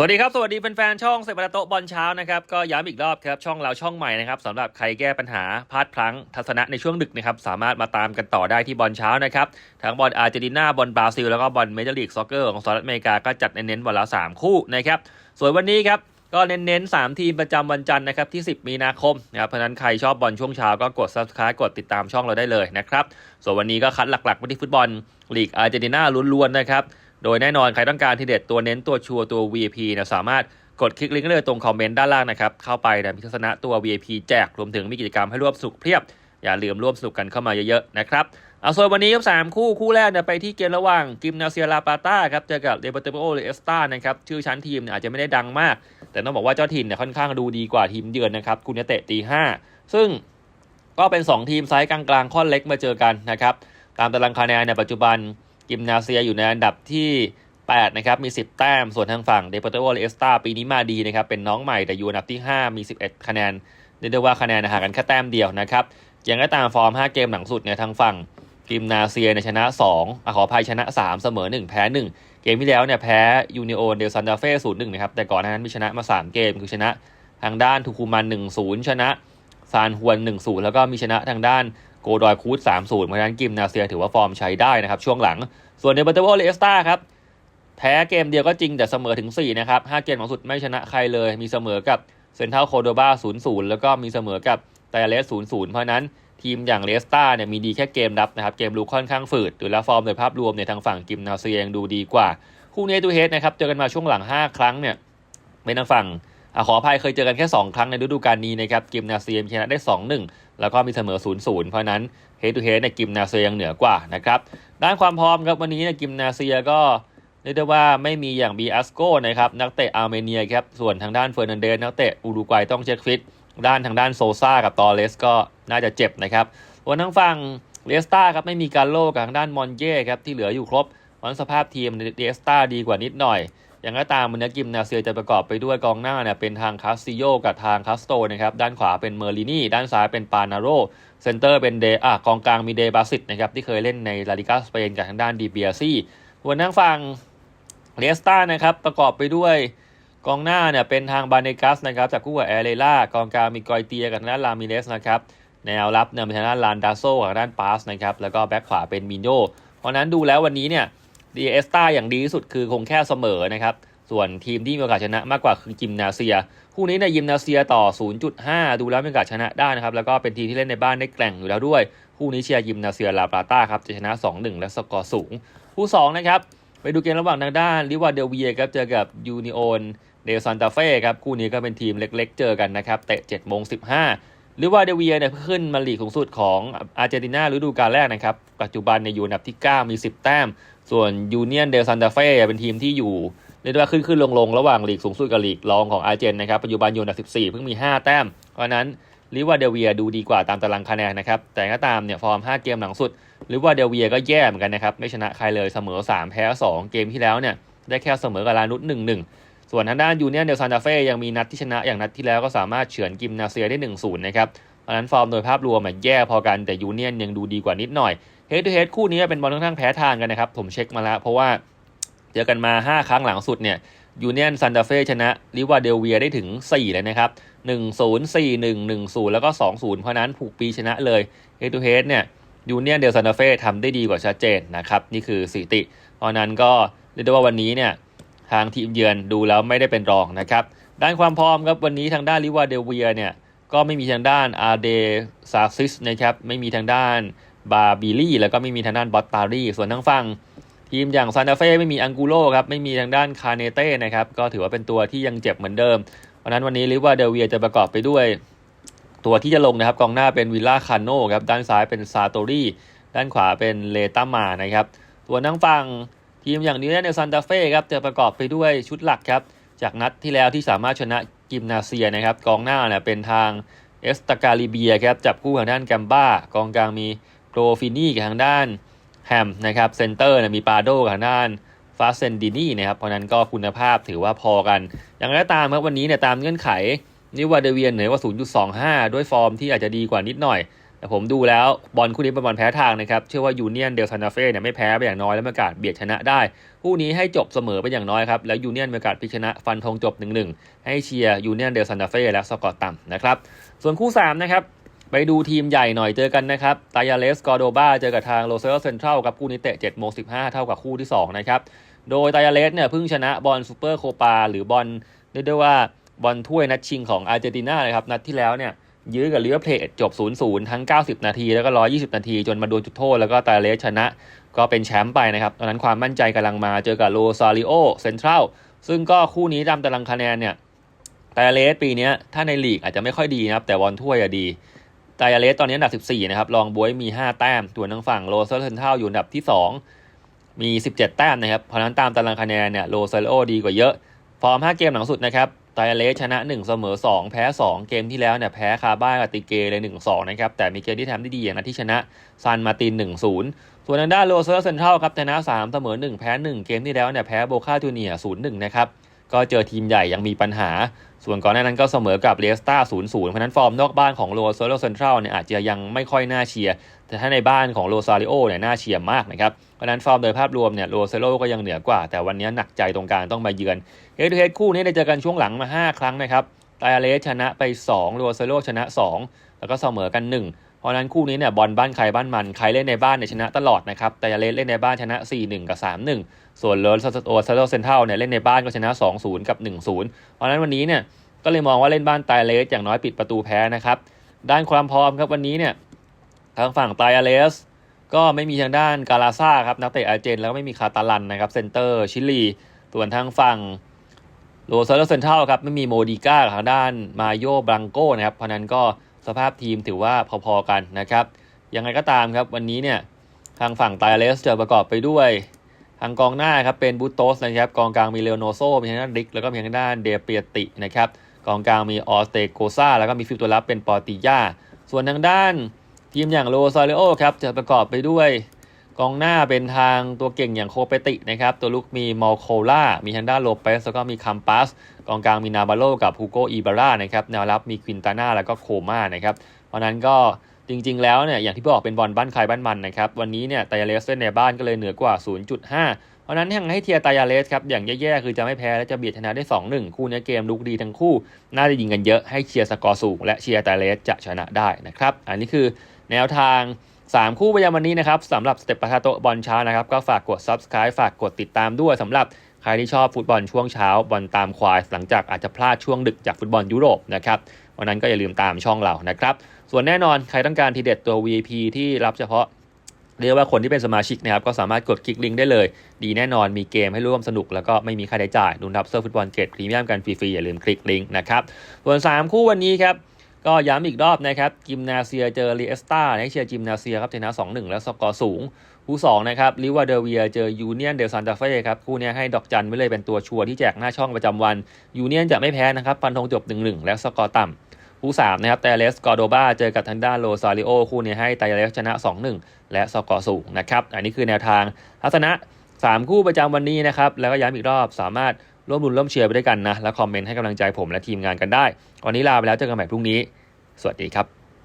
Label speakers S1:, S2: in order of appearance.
S1: สวัสดีครับ สวัสดีแฟนๆช่องเซปาโตบอลเช้านะครับ ก็ย้ำอีกรอบครับ ช่องเราช่องใหม่นะครับสำหรับใครแก้ปัญหาพลาดพลั้งทัศนะในช่วงดึกนะครับ สามารถมาตามกันต่อได้ที่บอลเช้านะครับ ทั้งบอลอาร์เจนตินาบอลบราซิล แล้วก็บอลเมเจอร์ลีกซ็อกเกอร์ของสหรัฐอเมริกาก็จัดเน้นๆวันละ 3 คู่นะครับ ส่วนวันนี้ครับก็เน้นๆ 3 ทีมประจำวันจันทร์นะครับที่ 10 มีนาคมนะครับเพราะฉะนั้นใครชอบบอลช่วงเช้าก็กด subscribe กดติดตามช่องเราได้เลยนะครับ ส่วนวันนี้ก็คัดหลักๆไปที่ฟุตบอลลีกอาร์เจนตินาล้วนๆนะครับ โดยแน่นอนใครต้องการทีเด็ดตัวเน้นตัวชัวร์ตัว VIP นะสามารถกดคลิกลิงก์เลยตรงคอมเมนต์ด้านล่างนะครับ เข้าไปนะมีทัศนะตัว VIP แจกรวมถึงมีกิจกรรมให้ร่วมสนุกเพียบ อย่าลืมร่วมสนุกกันเข้ามาเยอะๆนะครับเอาส่วนวันนี้ครับสามคู่คู่แรกเนี่ยไปที่เกมระหว่างกิมนาเซียลาปาต้าครับเจอกับเดปเตโอเลเอสตานะครับชื่อชั้นทีมเนี่ยอาจจะไม่ได้ดังมาก แต่ต้องบอกว่าเจ้าถิ่นเนี่ยค่อนข้างดูดีกว่าทีมเยือนนะครับคุณจะเตะตีห้าซึ่งก็เป็น 2 ทีมไซส์กลางๆค่อนเล็กมาเจอกันนะครับตามตารางคะแนนในปัจจุบัน กิมนาเซียอยู่ในอันดับที่8นะครับมี 10 แต้ม ส่วนทางฝั่งเดปโตโอเลสตาปีนี้มาดีนะครับเป็นน้องใหม่แต่อยู่อันดับที่ 5 มี 11 คะแนนเรียกได้ว่าคะแนนห่างกันแค่แต้มเดียวนะครับย่างก็ตามฟอร์ม 5 เกมหลังสุดเนี่ยทางฝั่งกิมนาเซียในชนะ2อขออภัยชนะ 3 เสมอ 1 แพ้ 1 เกมที่แล้วเนี่ยแพ้ยูนิโอเดลซันดาเฟ่ศูนย์หนึ่งนะครับแต่ก่อนนั้นมีชนะมา 3 เกมคือชนะทางด้านทูคูมัน1-0 ชนะซานฮวน1-0 แล้วก็มีชนะทางด้าน โกดอยคูด3-0เพราะฉะนั้นกิมนาเซียถือว่าฟอร์มใช้ได้นะครับ ช่วงหลัง ส่วนเดปโตโอเลสตาครับแพ้เกมเดียวก็จริงแต่เสมอถึง 4 นะครับ 5 เกมหลังสุดไม่ชนะใครเลย มีเสมอกับเซนทรัลโคโดบา0-0 แล้วก็มีเสมอกับไตเลส0-0 เพราะนั้นทีมอย่างเลสตาเนี่ยมีดีแค่เกมรับนะครับ เกมลุกค่อนข้างฝืดดูแลวฟอร์มโดยภาพรวมในยทางฝั่งกิมนาเซียงดูดีกว่า คู่นี้ตูเฮดนะครับ เจอกันมาช่วงหลัง 5 ครั้งเนี่ยเป็นทางฝั่งอขออภัยเคยเจอกันแค่ 2 ครั้งในฤดูกาลนี้นะครับกิมนาเซียชนะได้ 2-1 แล้วก็มีเสมอ 0-0 เพราะนั้นเฮดทูเฮดในกิมนาเซียยังเหนือกว่านะครับด้านความพร้อมครับวันนี้เนี่ยกิมนาเซียก็เรียกได้ว่าไม่มีอย่างบีอัสโกนะครับนักเตะอาร์เมเนียครับส่วนทางด้านเฟอร์นันเดสนักเตะอุรุกวัยต้องเช็คฟิตด้านทางด้านโซซ่ากับตอเลสก็น่าจะเจ็บนะครับส่วนทางฝั่งเลสตาครับไม่มีการโลกับทางด้านมอนเย่ครับที่เหลืออยู่ครบวันสภาพทีมเลสตาดีกว่านิดหน่อย อย่างก็ตามมันนกิมนาเซียจะประกอบไปด้วยกองหน้าเนี่ยเป็นทางคาสติโยกับทางคาสโตนะครับด้านขวาเป็นเมอร์ลินี่ด้านซ้ายเป็นปานาโรเซนเตอร์เป็นเดอะกองกลางมีเดบาสิตนะครับที่เคยเล่นในลาลิกาสเปนกับทางด้านดีเบียซี่ส่วนทางฝั่งเลสตานะครับประกอบไปด้วยกองหน้าเนี่ยเป็นทางบาเนกัสนะครับจากคู่กับแอเรล่ากองกลางมีกอยเตียกับทางด้านลามิเลสนะครับแนวรับเนี่ยเป็นทางด้านลานดาโซกับทางด้านปาสนะครับแล้วก็แบ็คขวาเป็นมินโยเพราะนั้นดูแล้ววันนี้เนี่ย ดีเอสตาอย่างดีที่สุดคือคงแค่เสมอนะครับ ส่วนทีมที่มีโอกาสชนะมากกว่าคือจิมนาเซีย คู่นี้ในยิมนาเซียต่อ 0.5 ดูแล้วมีโอกาสชนะได้นะครับ แล้วก็เป็นทีมที่เล่นในบ้านได้แกร่งอยู่แล้วด้วย คู่นี้เชียร์ยิมนาเซียลาปลาต้าครับจะชนะ 2-1 และสกอร์สูง คู่สองนะครับ ไปดูเกมระหว่างทางด้านลิวาเดลเวียครับเจอกับยูนิโอนเดลซันตาเฟ่ครับคู่นี้ก็เป็นทีมเล็กๆ เจอกันนะครับเตะ7โมง15ลิวาเดลเวียเนี่ยขึ้นมาลีกสูงสุดของอาร์เจนตินาฤดูกาลแรกนะครับ ปัจจุบันเนี่ยอยู่อันดับที่ 9 มี 10 แต้ม ส่วนยูเนียนเดลซันตาเฟ่เป็นทีมที่อยู่เรียกได้ว่าขึ้นขึ้นลงลงระหว่างลีกสูงสุดกับลีกรองของอาร์เจนนะครับปัจจุบันอยู่อันดับ14 เพิ่งมี 5 แต้ม เพราะนั้นลิวาเดลเวียดูดีกว่าตามตารางคะแนนนะครับ แต่ก็ตามเนี่ยฟอร์ม 5 เกมหลังสุดหรือว่าเดลเวียก็แย่เหมือนกันนะครับ ไม่ชนะใครเลยเสมอ 3 แพ้ 2 เกมที่แล้วเนี่ยได้แค่เสมอกับลานุส1-1 ส่วนทางด้านยูเนียนเดลซานตาเฟ่ยังมีนัดที่ชนะอย่างนัดที่แล้วก็สามารถเฉือนกิมนาเซียได้ 1-0 นะครับเพราะนั้นฟอร์มโดยภาพรวมแย่พอกันแต่ยูเนียนยังดูดีกว่านิดหน่อย เฮดทูเฮดคู่นี้เป็นบอลค่อนข้างแพ้ทางกันนะครับ ผมเช็คมาแล้ว เพราะว่าเจอกันมา 5 ครั้งหลังสุดเนี่ยยูเนียนซันตาเฟ่ชนะลิวาเดลเวียได้ถึง 4 เลยนะครับ 1-0 4-1 1-0 แล้วก็ 2-0 เพราะนั้นผูกปีชนะเลยเฮดทูเฮดเนี่ยยูเนียนเดลซานตาเฟ่ทำได้ดีกว่าชัดเจนนะครับ นี่คือสถิติเพราะนั้นก็เรียกได้ว่าวันนี้เนี่ยทางทีมเยือนดูแล้วไม่ได้เป็นรองนะครับ ด้านความพร้อมครับวันนี้ทางด้านลิวาเดลเวียเนี่ยก็ไม่มีทางด้านอาเดซาซิสนะครับไม่มีทางด้าน บาบิลี่แล้วก็ไม่มีทางด้านบอตตารีส่วนทางฝั่งทีมอย่างซานตาเฟ่ไม่มีอังกูโรครับไม่มีทางด้านคาเนเต้นะครับก็ถือว่าเป็นตัวที่ยังเจ็บเหมือนเดิมเพราะนั้นวันนี้ลิวาเดลเวียจะประกอบไปด้วย ตัวที่จะลงนะครับกองหน้าเป็นวิลล่าคาโนครับด้านซ้ายเป็นซาโตรีด้านขวาเป็นเลตามานะครับตัวนั่งฟังทีมอย่างนี้ในซันตาเฟ่ครับจะประกอบไปด้วยชุดหลักครับจากนัดที่แล้วที่สามารถชนะกิมนาเซียนะครับกองหน้าเนี่ยเป็นทางเอสตากาลิเบียครับจับคู่ทางด้านแกมบ้ากองกลางมี โรฟินี่กับทางด้านแฮมนะครับเซนเตอร์นี่ยมีปาโดกับทางด้านฟาเซนดินี่นะครับเพราะนั้นก็คุณภาพถือว่าพอกัน อย่างไรก็ตามครับวันนี้เนี่ยตามเงื่อนไขนิวาเดเวียนเหนือกว่า 0.25 ด้วยฟอร์มที่อาจจะดีกว่านิดหน่อยแต่ผมดูแล้วบอลคู่นี้เป็นบอลแพ้ทางนะครับ เชื่อว่ายูเนียนเดลซานาเฟ่เนี่ยไม่แพ้ไปอย่างน้อยและมีโอกาสเบียดชนะได้ คู่นี้ให้จบเสมอไปอย่างน้อยครับ แล้วยูเนียนมีโอกาสพิชนะฟันธงจบ 1-1 ให้เชียร์ยูเนียนเดลซานาเฟ่และสกอร์ต่ำนะครับ ส่วนคู่ 3 นะครับ ไปดูทีมใหญ่หน่อยเจอกันนะครับ ตายาเลสกอโดบาเจอกับทางโรเซอร์เซ็นทรัลครับคู่นี้เตะ7โมง15 เท่ากับคู่ที่ 2 นะครับ โดยตายาเลสเนี่ยเพิ่งชนะบอลซูเปอร์โคปาหรือบอลเรียกได้ว่าบอลถ้วยนัดชิงของอาร์เจนตินานะครับ นัดที่แล้วเนี่ยยื้อกับลิเวอร์เพลจบ 0-0 ทั้ง 90 นาที แล้วก็ 120 นาที จนมาโดนจุดโทษ แล้วก็ตาเลสชนะ ก็เป็นแชมป์ไปนะครับตอนนั้นความมั่นใจกำลังมาเจอกับโรซาริโอเซ็นทรัลซึ่งก็คู่นี้ตามตารางคะแนนเนี่ยตาเลสปีนี้ถ้าในลีกอาจจะไม่ค่อยดีนะครับแต่บอลถ้วยอะดี ตาเลสตอนนี้อันดับ 14 นะครับ รองบวยมี 5 แต้มตัวนทางฝั่งโรซาริโอเซ็นทรัลอยู่อันดับที่ 2 มี 17 แต้มนะครับ เพราะนั้นตามตารางคะแนนเนี่ยโรซาริโอดีกว่าเยอะ ฟอร์ม 5 เกมหลังสุดนะครับไตเลสชนะ 1 เสมอ 2 แพ้ 2 เกมที่แล้วเนี่ยแพ้คาบ้ากับติเกเลย1-2 นะครับ แต่มีเกมที่ทำได้ดีอย่างนัดที่ชนะซันมาติน 1-0 ส่วนทางด้านโรเซอร์เซนเทรัลครับชนะ 3 เสมอ 1 แพ้ 1 เกมที่แล้วเนี่ยแพ้โบคาจูเนีย0-1 นะครับ ก็เจอทีมใหญ่ยังมีปัญหา ส่วนก่อนหน้านั้นก็เสมอกับเลสตา0-0 เพราะนั้นฟอร์มนอกบ้านของโรเซอร์เซนทรัลเนี่ยอาจจะยังไม่ค่อยน่าเชียร์ แต่ถ้าในบ้านของโรซาริโอเนี่ยน่าเชียร์มากนะครับ เพราะนั้นฟอร์มโดยภาพรวมเนี่ยโรเซโลก็ยังเหนือกว่า แต่วันนี้หนักใจตรงกางต้องมาเยือนเฮดเฮดคู่นี้ได้เจอกันช่วงหลังมา 5 ครั้งนะครับไตอเลสชนะไป2โรเซโลชนะ 2 แล้วก็เสมอกัน 1 เพราะนั้นคู่นี้เนี่ยบอลบ้านใครบ้านมันใครเล่นในบ้านเนี่ยชนะตลอดนะครับไตอาเลสเล่นในบ้านชนะ 4-1 กับ 3-1 ส่วนโรเซโลเซนเทลเนี่ยเล่นในบ้านก็ชนะ 2-0 กับ 1-0 เพราะนั้นวันนี้เนี่ยก็เลยมองว่าเล่นบ้านไตอาเลสอย่างน้อยปิดประตูแพ้นะครับด้านความพร้อมครับวันนี้เนี่ยทางฝั่งไตอาเลสก็ไม่มีทางด้านกาลาซาครับนักเตะอาร์เจนแล้วก็ไม่มีคาตาลันนะครับเซนเตอร์ชิลีส่วนทางฝั่งโรซอร์เซนเทลครับไม่มีโมดิก้าทางด้านมาโยบรังโกนะครับเพราะนั้นก็ สภาพทีมถือว่าพอๆกันนะครับ ยังไงก็ตามครับวันนี้เนี่ยทางฝั่งไตเลสจะประกอบไปด้วยทางกองหน้าครับเป็นบูโตสนะครับกองกลางมีเลโอนโซมีทางด้านดิกแล้วก็มีทางด้านเดเปียตินะครับกองกลางมีออสเตโกซาแล้วก็มีฟิลตัวรับเป็นปอติยาส่วนทางด้านทีมอย่างโรซาเลโอครับจะประกอบไปด้วย กองหน้าเป็นทางตัวเก่งอย่างโคเปตินะครับ ตัวลุกมีมอลโคล่า มีทางด้าโลเปสแล้วก็มีคัมปัส กองกลางมีนาบาโลกับฮูโกอีบาร่านะครับ แนวรับมีควินตาน่าแล้วก็โคม่านะครับ เพราะนั้นก็จริงๆ แล้วเนี่ยอย่างที่บอกเป็นบอลบ้านใครบ้านมันนะครับ วันนี้เนี่ยไตยาเลสเล่นในบ้านก็เลยเหนือกว่า 0.5 เพราะนั้นยังให้เทียร์ไตยาเลสครับอย่างแย่ๆ คือจะไม่แพ้และจะเบียดชนะได้ 2-1 คู่นี้เกมลุกดีทั้งคู่ น่าจะยิงกันเยอะให้เชียร์สกอร์สูง และเชียร์ไตยาเลสจะชนะได้นะครับ อันนี้คือแนวทาง 3 คู่ประจำวันนี้นะครับสำหรับสเต็ปปะทะโตบอลเช้านะครับ ก็ฝากกด Subscribe ฝากกดติดตามด้วยสำหรับใครที่ชอบฟุตบอลช่วงเช้าบอลตามควาย หลังจากอาจจะพลาดช่วงดึกจากฟุตบอลยุโรปนะครับวันนั้นก็อย่าลืมตามช่องเรานะครับ ส่วนแน่นอนใครต้องการทีเด็ดตัว VIP ที่รับเฉพาะเรียกว่าคนที่เป็นสมาชิกนะครับก็สามารถกดคลิกลิงก์ได้เลย ดีแน่นอนมีเกมให้ร่วมสนุกแล้วก็ไม่มีค่าใช้จ่ายดูรับเสื้อฟุตบอลเกรดพรีเมียมกันฟรีๆอย่าลืมคลิกลิงก์นะครับส่วน 3 คู่วันนี้ครับ ก็ย้ำอีกรอบนะครับกิมนาเซียเจอรีเอสตาให้เชียร์จิมนาเซียครับชนะ2-1แล้วสกอร์สูง คู่2นะครับลิวาเดเวียเจอยูเนียนเดลซันตาเฟ่ครับคู่นี้ให้ดอกจันไว้เลยเป็นตัวชัวร์ที่แจกหน้าช่องประจำวันยูเนียนจะไม่แพ้นะครับฟันธงจบ1-1และสกอร์ต่ำคู่3นะครับไตเลสกอร์โดบาเจอกับทางด้านโรซาริโอคู่นี้ให้ไตเลสชนะ 2-1 และสกอร์สูงนะครับ อันนี้คือแนวทางทัศนะ 3 คู่ประจำวันนี้นะครับ แล้วก็ย้ำอีกรอบสามารถ ร่วมรุนร่วมเชียร์ไปด้วยกันนะ และคอมเมนต์ให้กำลังใจผมและทีมงานกันได้ วันนี้ลาไปแล้วเจอกันใหม่พรุ่งนี้ สวัสดีครับ